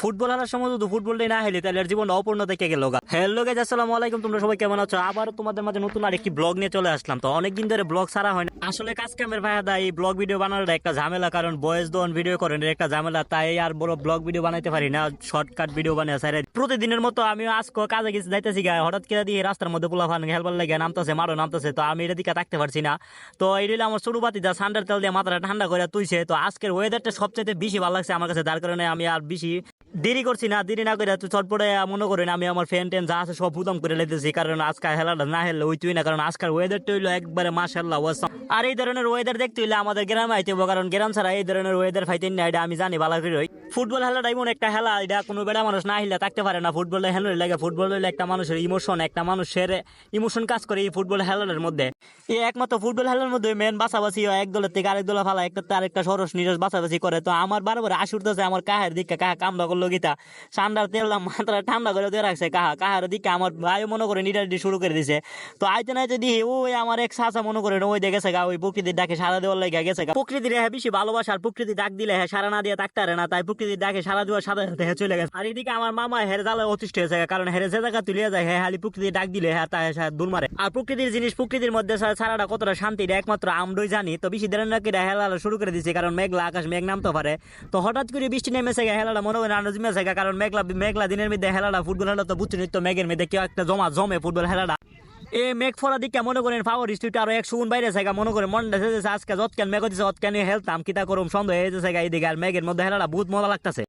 Football খেলার সময় যদি ফুটবলটাই না হেলি তাহলে আর জীবনটা অপূর্ণ থেকে গেল হ্যালো গাইজ আসসালামু আলাইকুম, তোমরা সবাই কেমন আছো? আবার তোমাদের মাঝে নতুন আরেকটি ব্লগ নিয়ে চলে আসলাম। তো অনেকদিন ধরে ব্লগ ছাড়া হয় না। আসলে কাজ কামের ভাইয়া এই ব্লগ ভিডিও বানানোর একটা ঝামেলা, কারণ বয়েস দোন ভিডিও করেন একটা ঝামেলা। তাই আর বড় ব্লগ ভিডিও বানাইতে পারি না শর্টকাট ভিডিও বানিয়ে স্যার প্রতিদিনের মতো আমি আজকে কাজে গেছি, যাইতেছি গা। হঠাৎ করে দিয়ে রাস্তার মধ্যে পোলা ফান হেলবার লাগে, নামতেছে, মারো, নামতেছে, তো আমি এটা দিকে থাকতে পারছি না। তো এই রইল আমার ছোট বাতি যা সান্ডার তেল দিয়ে মাথাটা ঠান্ডা করে তুইছে। তো আজকের ওয়েদারটা সবচেয়ে বেশি ভালো লাগছে আমার কাছে, যার কারণে আমি আর বেশি দেরি করছি না দেরি না করে চটপটে মনে করেন আমি আমার ফ্যান ট্যান যা আছে সব উদম করে লেতেছি কারণ আজকাল হেলাটা না হেললে ওই তুই না কারণ আজকাল ওয়েদারটা হইল একবারে মাসাল্লাহ আর এই ধরনের ওয়েদার দেখতে হইলে আমাদের গ্রামে আইতে হইবো, কারণ গ্রাম ছাড়া এই ধরনের ওয়েদার ফাইতেন না এটা আমি জানি ভালো করে ফুটবল খেলাটা এমন একটা খেলা এটা কোনো বেড়া মানুষ না হিলে থাকতে পারে না। ফুটবল হেলার লাগে ফুটবল হইলে একটা মানুষের ইমোশন একটা মানুষের ইমোশন কাজ করে এই ফুটবল খেলার মধ্যে। একমাত্র ফুটবল খেলার মধ্যে মেন বাছাবাছি হয়। এক দলের থেকে আরেক দলে ফালা একটা আরেকটা সরস নিরস বাছাবাছি করে। তো আমার বারবার আশ উঠতেছে আমার কাহের দিকে কাহা কামড়া করল গীতা। ঠান্ডার তেললাম মাত্রা ঠান্ডা করে দিয়ে রাখছে কাহা। কাহার দিকে আমার ভাই মনে করে নিডাটি শুরু করে দিছে। তো আইতে না যদি ওই আমার এক সাসা মনে করে ওই দেখেছে গা, ওই প্রকৃতির ডাকে সারা দেওয়ার লাগে গেছে গা। প্রকৃতির হ্যাঁ বেশি ভালোবাসা আর প্রকৃতি ডাক দিলে হ্যাঁ সারা না দিয়ে থাকতে না, তাই প্রকৃতির ডাকে সারা দেওয়ার সাথে সাথে হ্যাঁ চলে গেছে। আর এদিকে আমার মামা হেরে জ্বালায় অতিষ্ঠ হয়েছে কারণ হেরে যে জায়গা তুলিয়ে যায় হ্যাঁ হালি প্রকৃতির ডাক দিলে হ্যাঁ তাই হ্যাঁ দূর মারে। আর প্রকৃতির জিনিস প্রকৃতির মধ্যে সারাটা কতটা শান্তি একমাত্র আমরাই জানি। তো বেশি দেরের নাকি হেলা শুরু করে দিচ্ছে কারণ মেঘলা আকাশ মেঘ নামতে পারে। তো হঠাৎ করে বৃষ্টি নেমেছে হেলাটা মনে হয় আনন্দ জমেছে গা, কারণ মেঘলা মেঘলা দিনের মধ্যে হেলাটা ফুটবল খেলা তো বুঝছি তো মেঘের মধ্যে কেউ একটা জমা জমে ফুটবল খেলাটা এ মেঘ ফলা দিকে মনে করেন পাওয়ার স্ট্রিট আরও এক সুগুন বাইরে জায়গা মনে করেন মন দেশে আজকে যৎকেন মেঘ দিছে অতকেন হেলতাম কিতা করুম সন্দেহ হয়ে যাচ্ছে গা এইদিকে আর মেঘের মধ্যে হেলাটা বহুত মজা লাগতেছে।